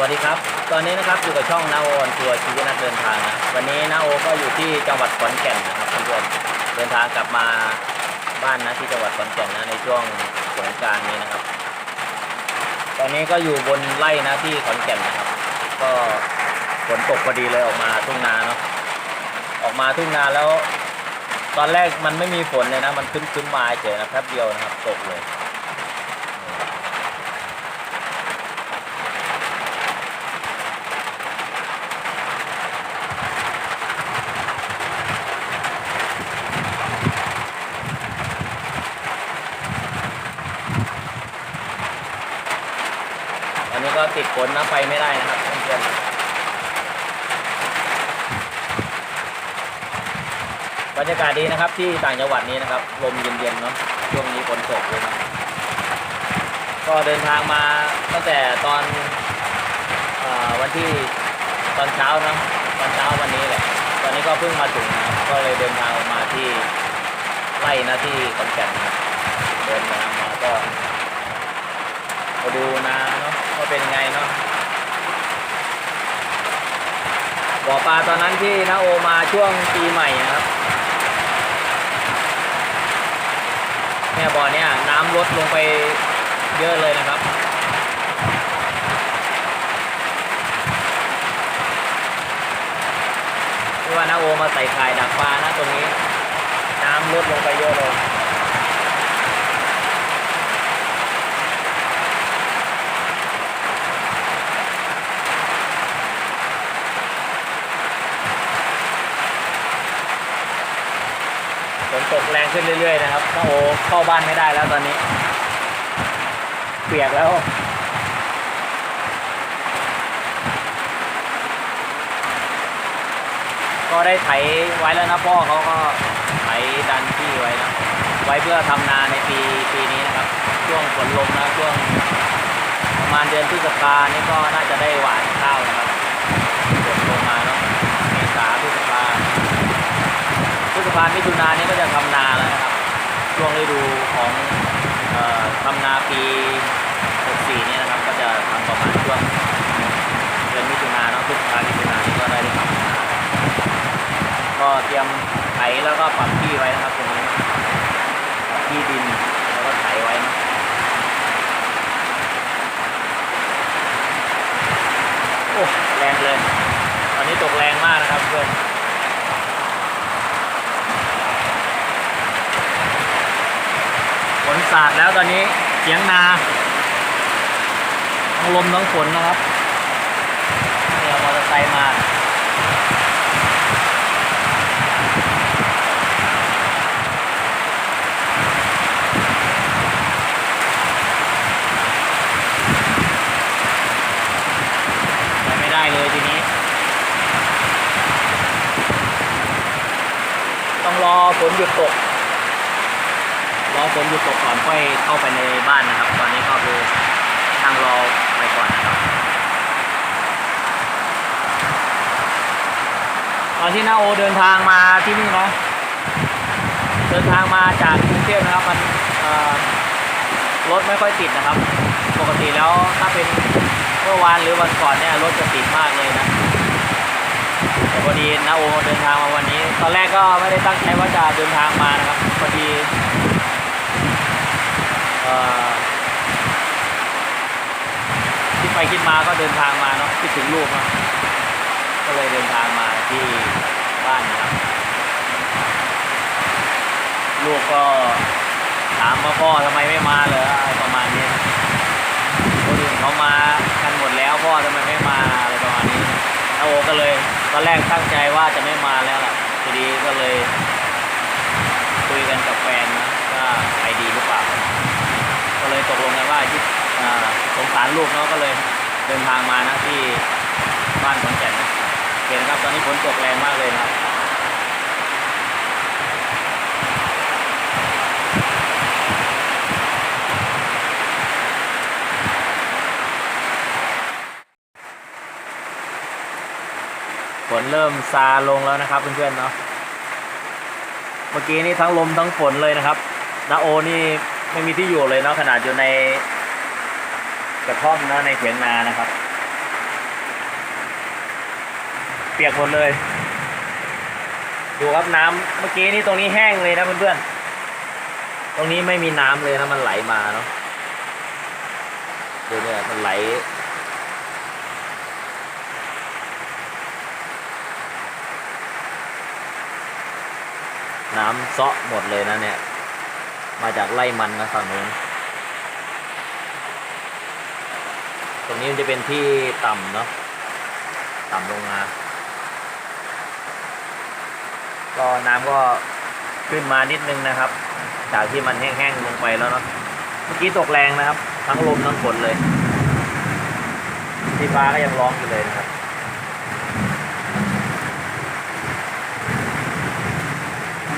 วัสดีครับ ตอนนี้นะครับอยู่กับช่องนาโออนทัวร์ชีวิตนักเดินทางนะ วันนี้นาโอก็อยู่ที่จังหวัดขอนแก่นนะครับเพื่อนๆเดินทางกลับมาบ้านนะที่จังหวัดขอนแก่นนะในช่วงสงกรารนี้นะครับ ตอนนี้ก็อยู่บนไร่นะที่ขอนแก่นนะครับ ก็ฝนตกพอดีเลยออกมาทุ่งนาเนาะ ออกมาทุ่งนาแล้ว ตอนแรกมันไม่มีฝนเลยนะ มันขึ้นขึ้นๆมาเฉยนะแป๊บเดียวนะครับตกเลย ติดฝนนะไปไม่ได้นะครับเพื่อนๆบรรยากาศดีนะครับที่ต่างจังหวัดนี้นะครับลมเย็นๆเนาะช่วงนี้ฝนตกเลยนะก็เดินทางมาตั้งแต่ตอนอวันที่ตอนเช้านะตอนเช้าวันนี้แหละตอนนี้ก็เพิ่งมาถึงนะก็เลยเดินทางออกมาที่ไร่นะที่ขอนแก่นนะครับเดินทางมาก็มาดูนา เป็นไงเนาะบ่อปลาตอนนั้นที่นาโอมาช่วงปีใหม่นะครับเนี่ยบ่อเนี่ยน้ำลดลงไปเยอะเลยนะครับที่ว่านาโอมาใส่ข่ายดักปลานะตรงนี้ น้ำลดลงไปเยอะเลย ฝนตกแรง ขึ้นเรื่อยๆนะครับน้าโอเข้าบ้านไม่ได้แล้วตอนนี้ เปียกแล้วก็ได้ไถไว้แล้วนะพ่อเขาก็ไถดันที่ไว้นะไว้เพื่อทำนาในปีปีนี้นะครับ ช่วงฝนลงนะช่วงประมาณเดือนพฤษภานี่ก็น่าจะได้หวานข้าวนะครับฝนลงมาเนาะเมษาพฤษภา พฤษภามิถุนานี้ก็จะทำนาแล้วนะครับ ช่วงฤดูของทำนาปี 64 เนี่ยนะครับ ก็จะทำประมาณช่วงเดือนมิถุนาเนาะพฤษภามิถุนานี้ก็ได้ได้ทำนาก็เตรียมไถแล้วก็ปรับที่ไว้นะครับตรงนี้ปรับที่ดินแล้วก็ไถไว้นะโอ้แรงเลย ตอนนี้ตกแรงมากนะครับเพื่อน ฝนสาดแล้วตอนนี้เสียงนาทั้งลมทั้งฝนนะครับเนี่ยมอเตอร์ไซค์มาไปไม่ได้เลยทีนี้ต้องรอฝนหยุดตก อฝนหยุดตกก่อนค่อยเข้าไปในบ้านนะครับ ตอนนี้ก็คือนั่งรอไปก่อนนะครับ ตอนที่นาโอเดินทางมาที่นี่เนาะเดินทางมาจากกรุงเทพนะครับ มันรถไม่ค่อยติดนะครับ ปกติแล้วถ้าเป็นเมื่อวานหรือวันก่อนเนี่ยรถจะติดมากเลยนะแต่พอดีนาโอเดินทางมาวันนี้ ตอนแรกก็ไม่ได้ตั้งใจว่าจะเดินทางมานะครับพอดี คิดไปคิดมาก็เดินทางมาเนาะคิดถึงลูกเนาะก็เลยเดินทางมาที่บ้านนะครับ ลูกก็ถามว่าพ่อทำไมไม่มาเหรอะไรประมาณนี้คนอื่นเขามากันหมดแล้วพ่อทำไมไม่มาอะไรประมาณนี้นาโอก็เลยตอนแรกตั้งใจว่าจะไม่มาแล้วล่ะทีนี้ก็เลย คุยกันกับแฟนนะว่าไปดีหรือเปล่า ก็เลยตกลงกันว่าที่สงสารลูกเนาะก็เลยเดินทางมานะที่บ้านขอนแก่นนะเห็นครับตอนนี้ฝนตกแรงมากเลยนะครับฝนเริ่มซาลงแล้วนะครับเพื่อนๆเนาะ เมื่อกี้นี่ทั้งลมทั้งฝนเลยนะครับนาโอนี่ ไม่มีที่อยู่เลยเนาะขนาดอยู่ในกระท่อมเนาะในเถียงนานะครับ เปียกหมดเลย ดูครับน้ำเมื่อกี้นี่ตรงนี้แห้งเลยนะเพื่อนๆตรงนี้ไม่มีน้ำเลยนะมันไหลมาเนาะดูเนี่ยมันไหลน้ำเซาะหมดเลยนะเนี่ย มาจากไร่มันนะฝั่งนู้นตรงนี้มันจะเป็นที่ต่ำเนาะต่ำลงมา ก็น้ำก็ขึ้นมานิดนึงนะครับ จากที่มันแห้งๆลงไปแล้วเนาะเมื่อกี้ตกแรงนะครับ ทั้งลมทั้งฝนเลยที่ฟ้าก็ยังร้องอยู่เลยนะครับ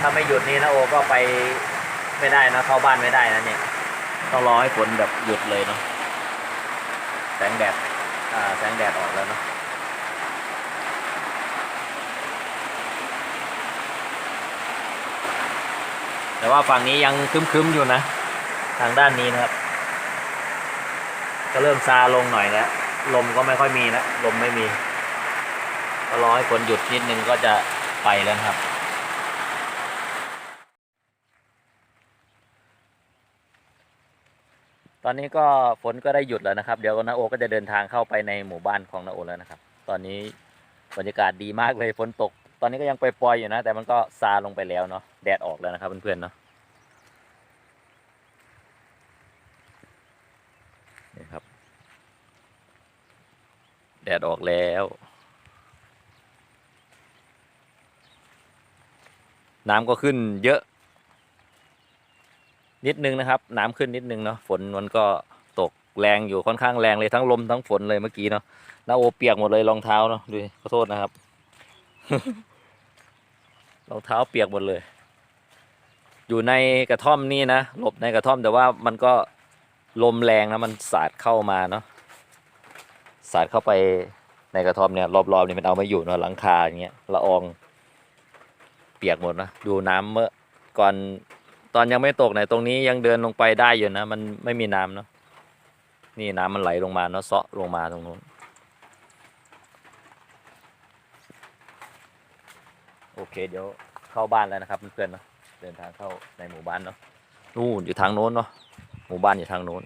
ถ้าไม่หยุดนี้นะโอก็ไป ไม่ได้นะเข้าบ้านไม่ได้นะเนี่ย ต้องรอให้ฝนแบบหยุดเลยเนาะแสงแดดอ่าแสงแดดออกแล้วเนาะแต่ว่าฝั่งนี้ยังคึ้มๆอยู่นะ ทางด้านนี้นะครับ ก็เริ่มซาลงหน่อยแล้วลมก็ไม่ค่อยมีแล้วลมไม่มีก็รอให้ฝนหยุดนิดนึงก็จะไปแล้วครับ ตอนนี้ก็ฝนก็ได้หยุดแล้วนะครับ เดี๋ยวนาโอก็จะเดินทางเข้าไปในหมู่บ้านของนาโอแล้วนะครับ ตอนนี้บรรยากาศดีมากเลยฝนตก ตอนนี้ก็ยังปล่อยๆอยู่นะ แต่มันก็ซาลงไปแล้วเนาะแดดออกแล้วนะครับเพื่อนๆเนาะนี่ครับ แดดออกแล้วน้ำก็ขึ้นเยอะ นิดนึงนะครับ น้ำขึ้นนิดนึงเนาะฝนมันก็ตกแรงอยู่ค่อนข้างแรงเลยทั้งลมทั้งฝนเลยเมื่อกี้เนาะน้าโอเปียกหมดเลยรองเท้าเนาะดูขอโทษนะครับรองเท้าเปียกหมดเลย อยู่ในกระท่อมนี่นะหลบในกระท่อมแต่ว่ามันก็ลมแรงนะมันสาดเข้ามาเนาะสาดเข้าไปในกระท่อมเนี่ยรอบๆนี่มันเอาไม่อยู่เนาะหลังคาอย่างเงี้ยละออง เปียกหมดนะดูน้ำเมื่อก่อน ตอนยังไม่ตกเนี่ยตรงนี้ยังเดินลงไปได้อยู่นะ มันไม่มีน้ำเนาะนี่น้ำมันไหลลงมาเนาะเซาะลงมาตรงนู้นโอเคเดี๋ยวเข้าบ้านแล้วนะครับเพื่อนๆเนาะเดินทางเข้าในหมู่บ้านเนาะนู่นอยู่ทางโน้นเนาะหมู่บ้านอยู่ทางโน้น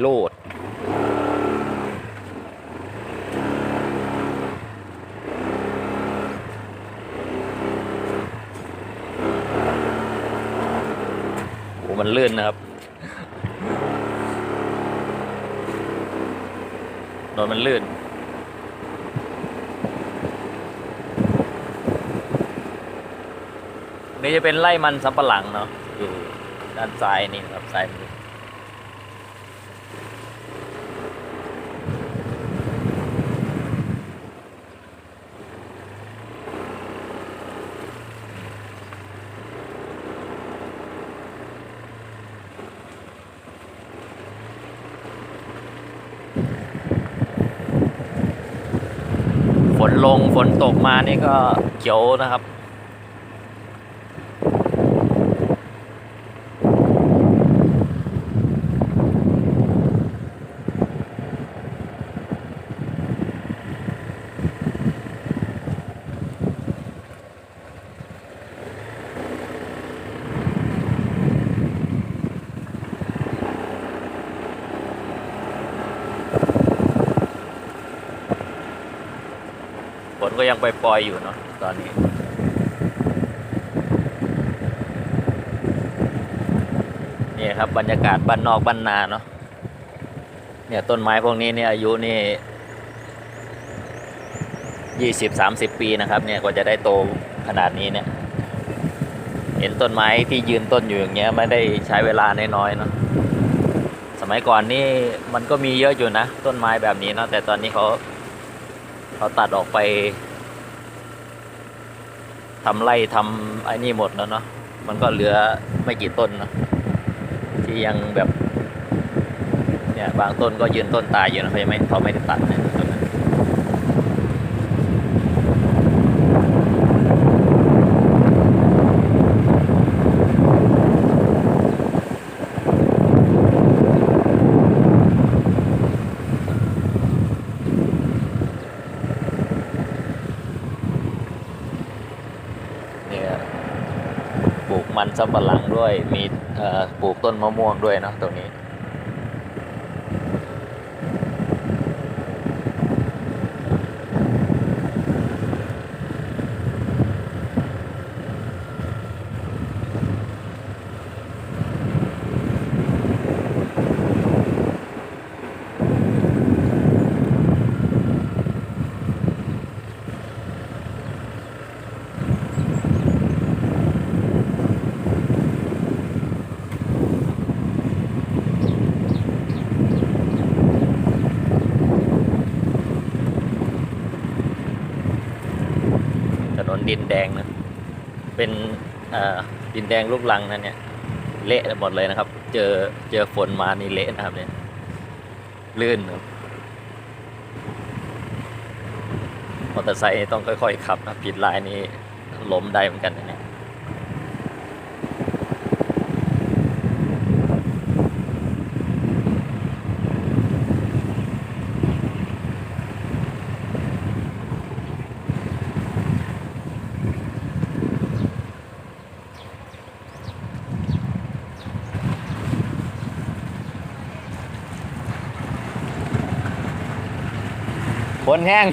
โลดโอ้มันเลื่อนนะครับโดนมันเลื่อนนี่จะเป็นไร่มันสำปะหลังเนาะอยู่ด้านซ้ายนี่ครับซ้ายมือฝน ลงฝนตกมานี่ก็เขียวนะครับ ก็ยังปล่อยๆอยู่เนาะตอนนี้นี่ครับบรรยากาศบ้านนอกบ้านนาเนาะเนี่ยต้นไม้พวกนี้เนี่ยอายุนี่ยี่สิบสามสิบปีนะครับเนี่ยกว่าจะได้โตขนาดนี้เนี่ย เห็นต้นไม้ที่ยืนต้นอยู่อย่างเงี้ยไม่ได้ใช้เวลาน้อยๆเนาะสมัยก่อนนี่มันก็มีเยอะอยู่นะ ต้นไม้แบบนี้เนาะแต่ตอนนี้เขา เขาตัดออกไปทำไร่ทำไอ้นี่หมดแล้วเนาะมันก็เหลือไม่กี่ต้นเนาะที่ยังแบบ เนี่ยบางต้นก็ยืนต้นตายอยู่นะเขายังไม่เขาไม่ได้ตัดเนี่ยปลูก มันสำปะหลังด้วย มีปลูกต้นมะม่วงด้วยเนาะตรงนี้ ถนน ดินแดงนะ เป็นอ่อดินแดงลูกลังนั่นเนี่ย เละหมดเลยนะครับ เจอเจอฝนมานี่เละนะครับเนี่ยลื่นครับมอเตอร์ไซค์ต้องค่อยๆขับนะผิดลายนี่ล้มได้เหมือนกันนะ คนแห้ง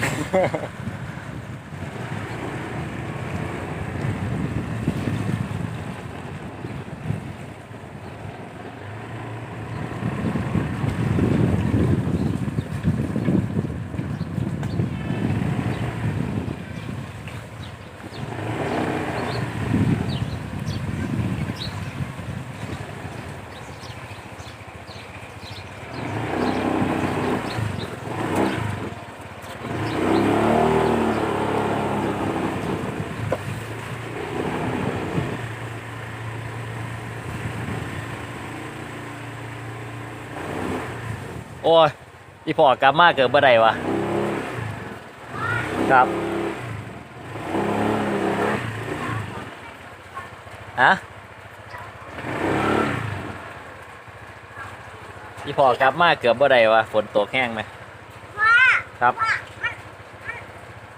โอ้ยพี่พอกลับมาเกิดบ่ได้วะครับฮะพี่พอกลับมาเกือบบ่ได้วะฝนตกแห้งไหมว่าครับว่ามัน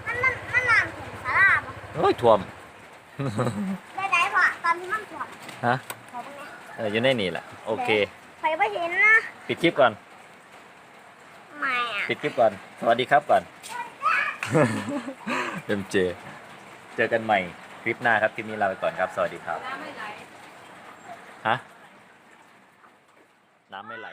มันมันมันน้ำถึงสาราบ่โอ้ยท่วมได้ได้พอตอนที่มันถ่วมฮะขอตรงนี้เอออยู่ในนี่แหละโอเคใครไม่เห็นนะปิดคลิปก่อนไม่อะ ปิดคลิปก่อน สวัสดีครับก่อนเอ็มเจเจอกันใหม่คลิปหน้าครับ คลิปนี้ลาไปก่อนครับ สวัสดีครับ น้ำไม่ไหล ฮะ น้ำไม่ไหล